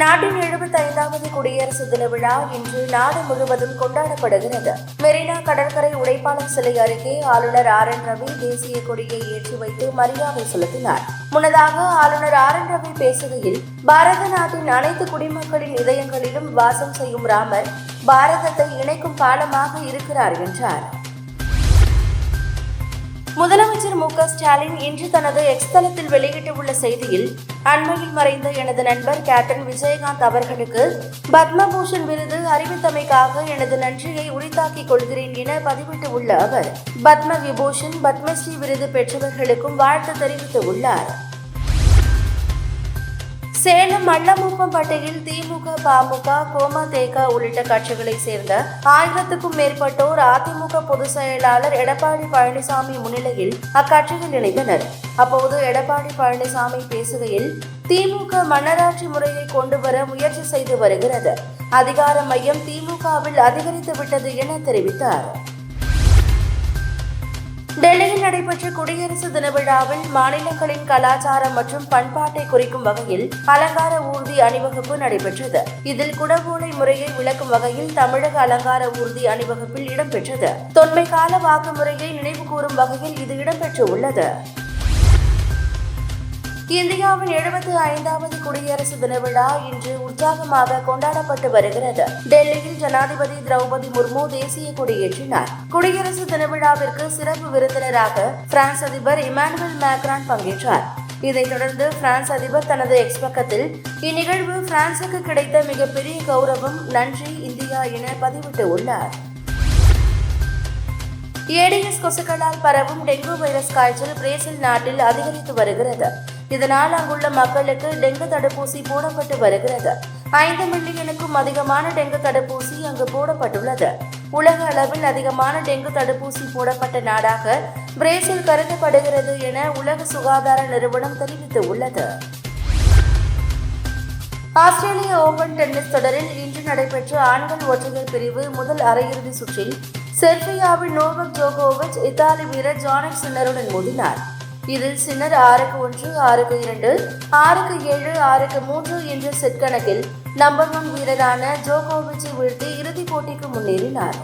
நாட்டின் எழுபத்தைந்தாவது குடியரசு தின விழா இன்று நாடு முழுவதும் கொண்டாடப்படுகிறது. மெரினா கடற்கரை உடைப்பாளர் சிலை அருகே ஆளுநர் ஆர் என் ரவி தேசிய கொடியை ஏற்றி வைத்து மரியாதை செலுத்தினார். முன்னதாக ஆளுநர் ஆர் என் ரவி பேசுகையில் பாரத நாட்டின் அனைத்து குடிமக்களின் இதயங்களிலும் வாசம் செய்யும் ராமர் பாரதத்தை இணைக்கும் பாலமாக இருக்கிறார் என்றார். முதலமைச்சர் மு ஸ்டாலின் இன்று தனது எக்ஸ் தளத்தில் வெளியிட்டுள்ள செய்தியில் அண்மையில் மறைந்த எனது நண்பர் கேப்டன் விஜயகாந்த் அவர்களுக்கு பத்மபூஷன் விருது அறிவித்தமைக்காக எனது நன்றியை உரித்தாக்கிக் கொள்கிறேன் என பதிவிட்டுள்ள அவர் பத்ம விபூஷன் பத்மஸ்ரீ விருது பெற்றவர்களுக்கும் வாழ்த்து தெரிவித்துள்ளார் சேலம் மல்லமுப்பம்பட்டியில் திமுக பாமக கோமதேக உள்ளிட்ட கட்சிகளைச் சேர்ந்த ஆயிரத்துக்கும் மேற்பட்டோர் அதிமுக பொதுச் செயலாளர் எடப்பாடி பழனிசாமி முன்னிலையில் அக்கட்சியில் இணைந்தனர். அப்போது எடப்பாடி பழனிசாமி பேசுகையில் திமுக மன்னராட்சி முறையை கொண்டு வர முயற்சி செய்து வருகிறது. அதிகார மையம் திமுகவில் அதிகரித்து விட்டது என தெரிவித்தார். டெல்லியில் நடைபெற்ற குடியரசு தின விழாவில் மாநிலங்களின் கலாச்சாரம் மற்றும் பண்பாட்டை குறிக்கும் வகையில் அலங்கார ஊர்தி அணிவகுப்பு நடைபெற்றது. இதில் குடவோலை முறையை விளக்கும் வகையில் தமிழக அலங்கார ஊர்தி அணிவகுப்பில் இடம்பெற்றது. தொன்மை கால வாக்கு முறையை நினைவு கூறும் வகையில் இது இடம்பெற்று உள்ளது இந்தியாவின் எழுபத்தி ஐந்தாவது குடியரசு தின விழா இன்று உற்சாகமாக கொண்டாடப்பட்டு வருகிறது. டெல்லியில் ஜனாதிபதி திரௌபதி முர்மு தேசிய கொடியேற்றினார். குடியரசு தின விழாவிற்கு சிறப்பு விருந்தினராக பிரான்ஸ் அதிபர் இமானுவேல் மேக்ரான் பங்கேற்றார். இதைத் தொடர்ந்து பிரான்ஸ் அதிபர் தனது எக்ஸ் பக்கத்தில் இந்நிகழ்வு பிரான்சுக்கு கிடைத்த மிகப்பெரிய கௌரவம் நன்றி இந்தியா என பதிவிட்டு உள்ளார். ஏடிஎஸ் கொசுக்களால் பரவும் டெங்கு வைரஸ் காய்ச்சல் பிரேசில் நாட்டில் அதிகரித்து வருகிறது. இதனால் அங்குள்ள மக்களுக்கு டெங்கு தடுப்பூசி போடப்பட்டு வருகிறது. ஐந்து மில்லியனுக்கும் அதிகமான டெங்கு தடுப்பூசி அங்கு போடப்பட்டுள்ளது. உலக அளவில் அதிகமான டெங்கு தடுப்பூசி போடப்பட்ட நாடாக பிரேசில் கருதப்படுகிறது என உலக சுகாதார நிறுவனம் தெரிவித்துள்ளது. ஆஸ்திரேலிய ஓபன் டென்னிஸ் தொடரில் இன்று நடைபெற்ற ஆண்கள் ஒற்றையர் பிரிவு முதல் அரையிறுதி சுற்றில் செர்பியாவின் நோவக் ஜோகோவிச் இத்தாலி வீரர் ஜானக் சின்னருடன் மோதினார். இதில் சின்னர் ஆறுக்கு ஒன்று ஆறுக்கு இரண்டு ஆறுக்கு ஏழு ஆறுக்கு மூன்று என்ற செட் கணக்கில் நம்பர் ஒன் வீரரான ஜோகோவிச்சை வீழ்த்தி இறுதிப் போட்டிக்கு முன்னேறினார்.